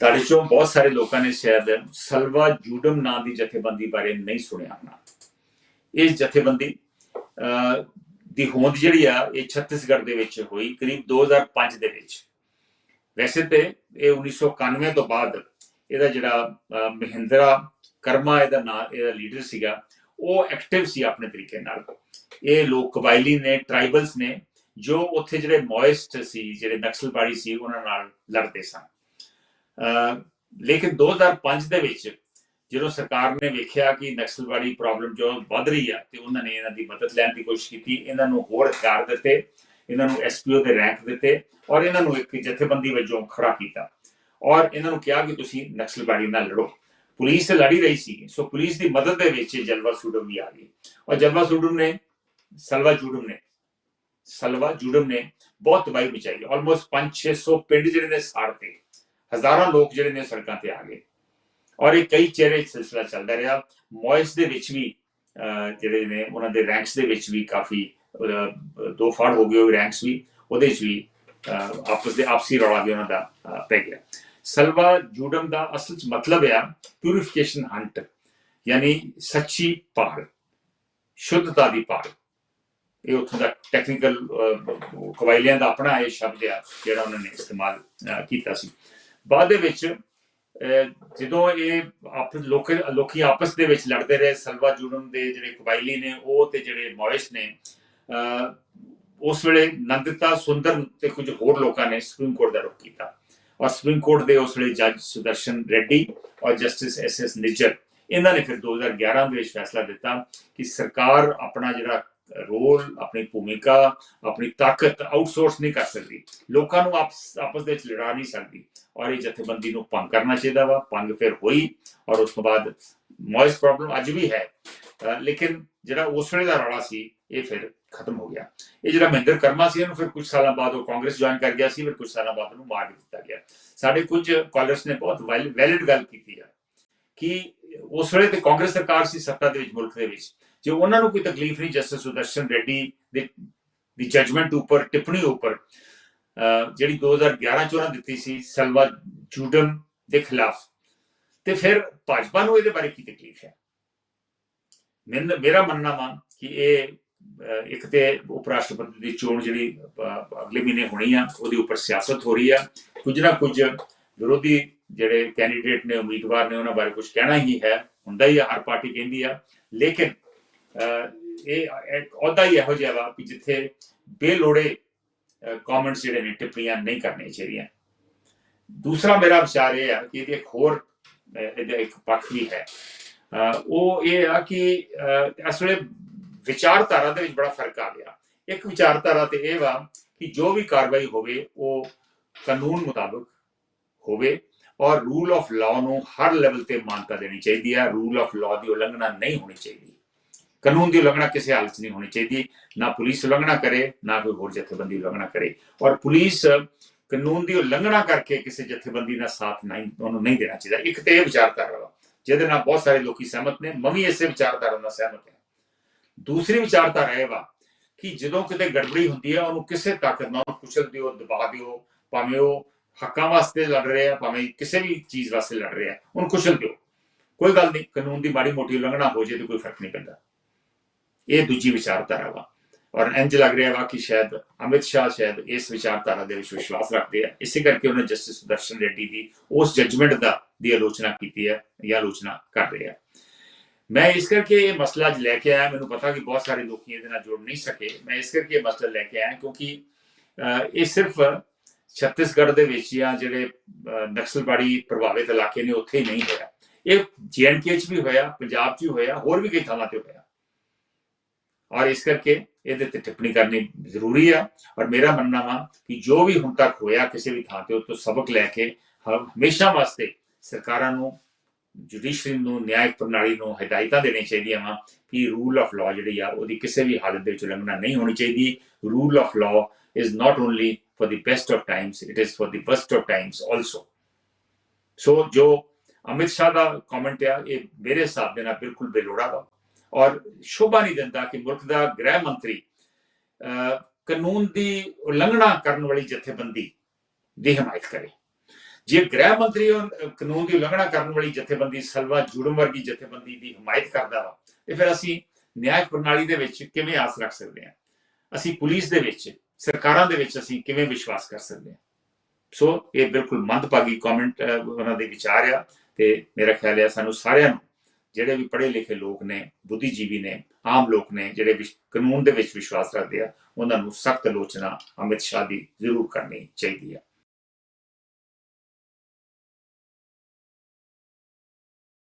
ਤੁਹਾਡੇ ਚੋਂ ਬਹੁਤ ਸਾਰੇ ਲੋਕਾਂ ਨੇ ਸ਼ਾਇਦ ਸਲਵਾ ਜੂਡਮ ਨਾਂ ਦੀ ਜਥੇਬੰਦੀ ਬਾਰੇ ਨਹੀਂ ਸੁਣਿਆ ਹੋਣਾ। ਇਸ ਜਥੇਬੰਦੀ ਦੀ ਹੋਂਦ ਜਿਹੜੀ ਆ, ਇਹ ਛੱਤੀਸਗੜ੍ਹ ਦੇ ਵਿੱਚ ਹੋਈ ਕਰੀਬ 2005 ਦੇ ਵਿੱਚ। ਵੈਸੇ ਤੇ ਇਹ 1991 ਤੋਂ ਬਾਅਦ ਇਹਦਾ ਜਿਹੜਾ ਮਹਿੰਦਰਾ ਕਰਮਾ ਇਹਦਾ ਨਾਂ, ਇਹਦਾ ਲੀਡਰ ਸੀਗਾ, ਉਹ ਐਕਟਿਵ ਸੀ ਆਪਣੇ ਤਰੀਕੇ ਨਾਲ। ਇਹ ਲੋਕ ਕਬਾਇਲੀ ਨੇ ਟ੍ਰਾਈਬਲਸ ਨੇ, ਜੋ ਉੱਥੇ ਜਿਹੜੇ ਮੋਇਸਟ ਸੀ, ਜਿਹੜੇ ਨਕਸਲਵਾੜੀ ਸੀ, ਉਹਨਾਂ ਨਾਲ ਲੜਦੇ ਸਨ। ਲੇਕਿਨ 2005 ਦੇ ਵਿੱਚ ਜਦੋਂ ਸਰਕਾਰ ਨੇ ਵੇਖਿਆ ਕਿ ਨਕਸਲਵਾੜੀ ਪ੍ਰੋਬਲਮ ਜੋ ਵੱਧ ਰਹੀ ਹੈ ਤੇ ਉਹਨਾਂ ਨੇ ਇਹਨਾਂ ਦੀ ਮਦਦ ਲੈਣ ਦੀ ਕੋਸ਼ਿਸ਼ ਕੀਤੀ, ਇਹਨਾਂ ਨੂੰ ਹੋਰ ਹਥਿਆਰ ਦਿੱਤੇ, ਇਹਨਾਂ ਨੂੰ ਐਸਪੀਓ ਦੇ ਰੈਂਕ ਦਿੱਤੇ ਔਰ ਇਹਨਾਂ ਨੂੰ ਇੱਕ ਜਥੇਬੰਦੀ ਵਜੋਂ ਖੜਾ ਕੀਤਾ ਔਰ ਇਹਨਾਂ ਨੂੰ ਕਿਹਾ ਕਿ ਤੁਸੀਂ ਨਕਸਲਵਾੜੀ ਨਾਲ ਲੜੋ। ਪੁਲਿਸ ਤੇ ਲੜੀ ਰਹੀ ਸੀ, ਸੋ ਪੁਲਿਸ ਦੀ ਮਦਦ ਦੇ ਵਿੱਚ ਜਲਵਾ ਸੁਡਮ ਵੀ ਆ ਗਈ ਔਰ ਜਲਵਾ ਸੁਡਮ ਨੇ, ਸਲਵਾ ਜੁਡਮ ਨੇ, ਸਲਵਾ ਜੁਡਮ ਨੇ ਬਹੁਤ ਤਬਾਹੀ ਮਚਾਈ ਆਲਮੋਸਟ 5-600 ਪਿੰਡ ਜਿਹੜੇ ਨੇ ਸਾੜਤੇ ਹਜ਼ਾਰਾਂ ਲੋਕ ਜਿਹੜੇ ਨੇ ਸੜਕਾਂ ਤੇ ਆ ਗਏ। ਔਰ ਇਹ ਕਈ ਚਿਹਰੇ ਸਿਲਸਿਲਾ ਚੱਲਦਾ ਰਿਹਾ। ਮੋਇਸ ਦੇ ਵਿੱਚ ਵੀ ਅਹ, ਜਿਹੜੇ ਨੇ ਉਹਨਾਂ ਦੇ ਰੈਂਕਸ ਦੇ ਵਿੱਚ ਵੀ ਕਾਫੀ ਦੋ ਫਾੜ ਹੋ ਗਏ ਰੈਂਕਸ ਵੀ। ਉਹਦੇ ਵਿੱਚ ਵੀ ਆਪਸ ਦੇ ਆਪਸੀ ਰੌਲਾ ਵੀ ਉਹਨਾਂ ਦਾ ਪੈ ਗਿਆ। ਸਲਵਾ ਜੂਡਮ ਦਾ ਅਸਲ ਚ ਮਤਲਬ ਆ ਪਿਊਰੀਫਿਕੇਸ਼ਨ ਹੰਟ ਯਾਨੀ ਸੱਚੀ ਭਾਲ ਸ਼ੁੱਧਤਾ ਦੀ ਭਾਲ ਇਹ ਉੱਥੋਂ ਦਾ ਟੈਕਨੀਕਲ ਕਵਾਇਲਿਆਂ ਦਾ ਆਪਣਾ ਇਹ ਸ਼ਬਦ ਆ ਜਿਹੜਾ ਉਹਨਾਂ ਨੇ ਇਸਤੇਮਾਲ ਕੀਤਾ ਸੀ। ਬਾਅਦ ਦੇ ਵਿੱਚ ਅਹ, ਜਦੋਂ ਇਹ ਆਪਸ ਲੋਕ ਲੋਕੀ ਆਪਸ ਦੇ ਵਿੱਚ ਲੜਦੇ ਰਹੇ ਸਲਵਾ ਜੂਡਮ ਦੇ ਜਿਹੜੇ ਕਬਾਇਲੀ ਨੇ ਉਹ ਤੇ ਜਿਹੜੇ ਮੌਰਿਸ ਨੇ ਉਸ ਵੇਲੇ ਨੰਦਤਾ ਸੁੰਦਰ ਤੇ ਕੁਝ ਹੋਰ ਲੋਕਾਂ ਨੇ ਸੁਪਰੀਮ ਕੋਰਟ ਦਾ ਰੁਖ ਕੀਤਾ। ਔਰ ਸੁਪਰੀਮ ਕੋਰਟ ਦੇ ਉਸ ਵੇਲੇ ਜੱਜ ਸੁਦਰਸ਼ਨ ਰੈੱਡੀ ਔਰ ਜਸਟਿਸ ਐਸ ਐਸ ਨਿਜਰ। ਇਹਨਾਂ ਨੇ ਫਿਰ 2011 ਦੇ ਵਿੱਚ ਫੈਸਲਾ ਦਿੱਤਾ ਕਿ ਸਰਕਾਰ ਆਪਣਾ ਜਿਹੜਾ ਰੋਲ ਆਪਣੀ ਭੂਮਿਕਾ ਆਪਣੀ ਤਾਕਤ ਆਊਟਸੋਰਸ ਨਹੀਂ ਕਰ ਸਕਦੀ ਲੋਕਾਂ ਨੂੰ ਆਪਸ ਦੇ ਵਿੱਚ ਲੜਾ ਨਹੀਂ ਸਕਦੀ। ਔਰ ਇਹ ਜਥੇਬੰਦੀ ਨੂੰ ਭੰਗ ਕਰਨਾ ਚਾਹੀਦਾ ਵਾ। ਭੰਗ ਫਿਰ ਹੋਈ ਔਰ ਉਸ ਤੋਂ ਬਾਅਦ ਮੋਇਸ ਪ੍ਰੋਬਲਮ ਅੱਜ ਵੀ ਹੈ। ਲੇਕਿਨ ਜਿਹੜਾ ਉਸ ਵੇਲੇ ਦਾ ਰੌਲਾ ਸੀ, ਇਹ ਫਿਰ ਖਤਮ ਹੋ ਗਿਆ। ਇਹ ਜਿਹੜਾ ਮਹਿੰਦਰ ਕਰਮਾ ਸੀ, ਇਹਨੂੰ ਫਿਰ ਕੁਝ ਸਾਲਾਂ ਬਾਅਦ ਉਹ ਕਾਂਗਰਸ ਜੁਆਇਨ ਕਰ ਗਿਆ ਸੀ, ਫਿਰ ਕੁਝ ਸਾਲਾਂ ਬਾਅਦ ਉਹਨੂੰ ਮਾਰ ਦਿੱਤਾ ਗਿਆ। ਸਾਡੇ ਕੁਝ ਕਾਲਰਸ ਨੇ ਬਹੁਤ ਵੈਲਿਡ ਗੱਲ ਕੀਤੀ ਆ। ਕਿ ਉਸ ਵੇਲੇ ਤੇ ਕਾਂਗਰਸ ਸਰਕਾਰ ਸੀ, ਸੱਤਾ ਦੇ ਵਿੱਚ, ਮੁਲਕ ਦੇ ਵਿੱਚ। ਜੇ ਉਹਨਾਂ ਨੂੰ ਕੋਈ ਤਕਲੀਫ ਨਹੀਂ, ਜਸਟਿਸ ਸੁਦਰਸ਼ਨ ਰੈੱਡੀ ਦੇ, ਦੀ ਜਜਮੈਂਟ ਉੱਪਰ, ਟਿੱਪਣੀ ਉੱਪਰ, ਅਹ ਜਿਹੜੀ 2011 ਚ ਉਹਨਾਂ ਦਿੱਤੀ ਸੀ, ਸਲਵਾ ਜੂਡਮ ਦੇ ਖਿਲਾਫ, ਤੇ ਫਿਰ ਭਾਜਪਾ ਨੂੰ ਇਹਦੇ ਬਾਰੇ ਕੀ ਤਕਲੀਫ ਹੈ? ਮੇਰਾ ਮੰਨਣਾ ਵਾ ਕਿ ਇਹ ਇੱਕ ਤੇ ਉਪ ਰਾਸ਼ਟਰਪਤੀ ਦੀ ਚੋਣ ਜਿਹੜੀ ਅਗਲੇ ਮਹੀਨੇ ਹੋਣੀ ਆ, ਉਹਦੇ ਉੱਪਰ ਸਿਆਸਤ ਹੋ ਰਹੀ ਆ। ਕੁਝ ਨਾ ਕੁਝ ਵਿਰੋਧੀ ਜਿਹੜੇ ਕੈਂਡੀਡੇਟ ਨੇ, ਉਮੀਦਵਾਰ ਨੇ, ਉਹਨਾਂ ਬਾਰੇ ਕੁਝ ਕਹਿਣਾ ਹੀ ਹੈ, ਹੁੰਦਾ ਹੀ ਆ, ਹਰ ਪਾਰਟੀ ਕਹਿੰਦੀ ਆ। ਲੇਕਿਨ ਇਹ ਇੱਕ ਅਹੁਦਾ ਹੀ ਇਹੋ ਜਿਹਾ ਵਾ ਕਿ ਜਿੱਥੇ ਬੇਲੋੜੇ ਕਮੈਂਟਸ ਜਿਹੜੇ ਨੇ ਟਿੱਪਣੀਆਂ ਨਹੀਂ ਕਰਨੀਆਂ ਚਾਹੀਦੀਆਂ। ਦੂਸਰਾ ਮੇਰਾ ਵਿਚਾਰ ਇਹ ਆ ਕਿ ਇਹਦੇ ਇੱਕ ਹੋਰ ਇਹਦਾ ਇੱਕ ਪੱਖ ਵੀ ਹੈ। ਉਹ ਇਹ ਆ ਕਿ ਅਹ, ਇਸ ਵੇਲੇ ਵਿਚਾਰਧਾਰਾ ਦੇ ਵਿੱਚ ਬੜਾ ਫ਼ਰਕ ਆ ਗਿਆ। ਇੱਕ ਵਿਚਾਰਧਾਰਾ ਤੇ ਇਹ ਵਾ ਕਿ ਜੋ ਵੀ ਕਾਰਵਾਈ ਹੋਵੇ ਉਹ ਕਾਨੂੰਨ ਮੁਤਾਬਕ ਹੋਵੇ ਔਰ ਰੂਲ ਆਫ ਲਾਅ ਨੂੰ ਹਰ ਲੈਵਲ ਤੇ ਮਾਨਤਾ ਦੇਣੀ ਚਾਹੀਦੀ ਹੈ ਰੂਲ ਆਫ ਲਾਅ ਦੀ ਉਲੰਘਣਾ ਨਹੀਂ ਹੋਣੀ ਚਾਹੀਦੀ। ਕਾਨੂੰਨ ਦੀ ਉਲੰਘਣਾ ਕਿਸੇ ਹਾਲਤ 'ਚ ਨਹੀਂ ਹੋਣੀ ਚਾਹੀਦੀ, ਨਾ ਪੁਲਿਸ ਉਲੰਘਣਾ ਕਰੇ, ਨਾ ਕੋਈ ਹੋਰ ਜਥੇਬੰਦੀ ਉਲੰਘਣਾ ਕਰੇ। ਔਰ ਪੁਲਿਸ ਕਾਨੂੰਨ ਦੀ ਉਲੰਘਣਾ ਕਰਕੇ ਕਿਸੇ ਜਥੇਬੰਦੀ ਦਾ ਸਾਥ ਨਹੀਂ, ਉਹਨੂੰ ਨਹੀਂ ਦੇਣਾ ਚਾਹੀਦਾ। ਇੱਕ ਤੇ ਇਹ ਵਿਚਾਰਧਾਰਾ ਵਾ, ਜਿਹਦੇ ਨਾਲ ਬਹੁਤ ਸਾਰੇ ਲੋਕੀ ਸਹਿਮਤ ਨੇ ਮੈਂ ਵੀ ਇਸੇ ਵਿਚਾਰਧਾਰਾ ਨਾਲ ਸਹਿਮਤ ਹਾਂ। ਦੂਸਰੀ ਵਿਚਾਰਧਾਰਾ ਇਹ ਵਾ ਕਿ ਜਦੋਂ ਕਿਤੇ ਗੜਬੜੀ ਹੁੰਦੀ ਹੈ, ਉਹਨੂੰ ਕਿਸੇ ਤਾਕਤ ਨਾਲ ਕੁਚਲ ਦਿਓ, ਦਬਾ ਦਿਓ, ਭਾਵੇਂ ਉਹ ਹੱਕਾਂ ਵਾਸਤੇ ਲੜ ਰਹੇ ਆ ਭਾਵੇਂ ਕਿਸੇ ਵੀ ਚੀਜ਼ ਵਾਸਤੇ ਲੜ ਰਹੇ ਆ ਉਹਨੂੰ ਕੁਚਲ ਦਿਓ। ਕੋਈ ਗੱਲ ਨਹੀਂ, ਕਾਨੂੰਨ ਦੀ ਮਾੜੀ ਮੋਟੀ ਉਲੰਘਣਾ ਹੋ ਜੇ ਤੇ ਕੋਈ ਫ਼ਰਕ ਨਹੀਂ ਪੈਂਦਾ। ਇਹ ਦੂਜੀ ਵਿਚਾਰਧਾਰਾ ਵਾ। ਔਰ ਇੰਜ ਲੱਗ ਰਿਹਾ ਵਾ ਕਿ ਸ਼ਾਇਦ ਅਮਿਤ ਸ਼ਾਹ ਸ਼ਾਇਦ ਇਸ ਵਿਚਾਰਧਾਰਾ ਦੇ ਵਿੱਚ ਵਿਸ਼ਵਾਸ ਰੱਖਦੇ ਆ। ਇਸੇ ਕਰਕੇ ਉਹਨੇ ਜਸਟਿਸ ਸੁਦਰਸ਼ਨ ਰੈਡੀ ਦੀ ਉਸ ਜੱਜਮੈਂਟ ਦਾ ਦੀ ਆਲੋਚਨਾ ਕੀਤੀ ਹੈ ਜਾਂ ਆਲੋਚਨਾ ਕਰ ਰਹੇ ਆ। ਮੈਂ ਇਸ ਕਰਕੇ ਇਹ ਮਸਲਾ ਅੱਜ ਲੈ ਕੇ ਆਇਆ। ਮੈਨੂੰ ਪਤਾ ਕਿ ਬਹੁਤ ਸਾਰੇ ਲੋਕੀ ਇਹਦੇ ਨਾਲ ਜੁੜ ਨਹੀਂ ਸਕੇ। ਮੈਂ ਇਸ ਕਰਕੇ ਇਹ ਮਸਲਾ ਲੈ ਕੇ ਆਇਆ ਕਿਉਂਕਿ ਇਹ ਸਿਰਫ ਛੱਤੀਸਗੜ੍ਹ ਦੇ ਵਿੱਚ ਜਾਂ ਜਿਹੜੇ ਅਹ, ਨਕਸਲਬਾੜੀ ਪ੍ਰਭਾਵਿਤ ਇਲਾਕੇ ਨੇ ਉੱਥੇ ਹੀ ਨਹੀਂ ਹੋਇਆ। ਇਹ ਜੀਐਨਕੇ ਚ ਵੀ ਹੋਇਆ ਪੰਜਾਬ ਚ ਵੀ ਹੋਇਆ ਹੋਰ ਵੀ ਕਈ ਥਾਵਾਂ ਤੇ ਹੋਇਆ। ਔਰ ਇਸ ਕਰਕੇ ਇਹਦੇ ਤੇ ਟਿੱਪਣੀ ਕਰਨੀ ਜ਼ਰੂਰੀ ਆ। ਔਰ ਮੇਰਾ ਮੰਨਣਾ ਵਾ ਕਿ ਜੋ ਵੀ ਹੁਣ ਤੱਕ ਹੋਇਆ ਕਿਸੇ ਵੀ ਥਾਂ ਤੇ, ਉਹ ਤੋਂ ਸਬਕ ਲੈ ਕੇ ਹਮੇਸ਼ਾ ਵਾਸਤੇ ਸਰਕਾਰਾਂ ਨੂੰ ਜੁਡੀਸ਼ਰੀ ਨੂੰ, ਨਿਆਇਕ ਪ੍ਰਣਾਲੀ ਨੂੰ ਹਦਾਇਤਾਂ ਦੇਣੀਆਂ ਚਾਹੀਦੀਆਂ ਵਾ ਕਿ ਰੂਲ ਆਫ ਲਾਅ ਜਿਹੜੀ ਆ, ਉਹਦੀ ਕਿਸੇ ਵੀ ਹਾਲਤ ਦੇ ਵਿੱਚ ਉਲੰਘਣਾ ਨਹੀਂ ਹੋਣੀ ਚਾਹੀਦੀ। Rule of law is not only for the best of times, it is for the worst of times also. So ਜੋ ਅਮਿਤ ਸ਼ਾਹ ਦਾ ਕਮੈਂਟ ਆ, ਇਹ ਮੇਰੇ ਹਿਸਾਬ ਦੇ ਨਾਲ ਬਿਲਕੁਲ ਬੇਲੋੜਾ ਵਾ। ਔਰ ਸ਼ੋਭਾ ਨਹੀਂ ਦਿੰਦਾ ਕਿ ਮੁਲਕ ਦਾ ਗ੍ਰਹਿ ਮੰਤਰੀ ਅਹ, ਕਾਨੂੰਨ ਦੀ ਉਲੰਘਣਾ ਕਰਨ ਵਾਲੀ ਜਥੇਬੰਦੀ ਦੀ ਹਮਾਇਤ ਕਰੇ। ਜੇ ਗ੍ਰਹਿ ਮੰਤਰੀ ਕਾਨੂੰਨ ਦੀ ਉਲੰਘਣਾ ਕਰਨ ਵਾਲੀ ਜਥੇਬੰਦੀ ਸਲਵਾ ਜੁੜਮ ਵਰਗੀ ਜਥੇਬੰਦੀ ਦੀ ਹਮਾਇਤ ਕਰਦਾ ਵਾ ਤੇ ਫਿਰ ਅਸੀਂ ਨਿਆਇਕ ਪ੍ਰਣਾਲੀ ਦੇ ਵਿੱਚ ਕਿਵੇਂ ਆਸ ਰੱਖ ਸਕਦੇ ਹਾਂ? ਅਸੀਂ ਪੁਲਿਸ ਦੇ ਵਿੱਚ ਸਰਕਾਰਾਂ ਦੇ ਵਿੱਚ ਅਸੀਂ ਕਿਵੇਂ ਵਿਸ਼ਵਾਸ ਕਰ ਸਕਦੇ ਹਾਂ? ਸੋ ਇਹ ਬਿਲਕੁਲ ਮੰਦਭਾਗੀ ਕਮੈਂਟ ਉਹਨਾਂ ਦੇ ਵਿਚਾਰ ਆ ਤੇ ਮੇਰਾ ਖਿਆਲ ਹੈ ਸਾਨੂੰ ਸਾਰਿਆਂ ਨੂੰ ਜਿਹੜੇ ਵੀ ਪੜ੍ਹੇ ਲਿਖੇ ਲੋਕ ਨੇ, ਬੁੱਧੀਜੀਵੀ ਨੇ, ਆਮ ਲੋਕ ਨੇ, ਜਿਹੜੇ ਕਾਨੂੰਨ ਦੇ ਵਿੱਚ ਵਿਸ਼ਵਾਸ ਰੱਖਦੇ ਆ, ਉਹਨਾਂ ਨੂੰ ਸਖਤ ਆਲੋਚਨਾ ਅਮਿਤ ਸ਼ਾਹ ਦੀ ਜ਼ਰੂਰ ਕਰਨੀ ਚਾਹੀਦੀ ਆ।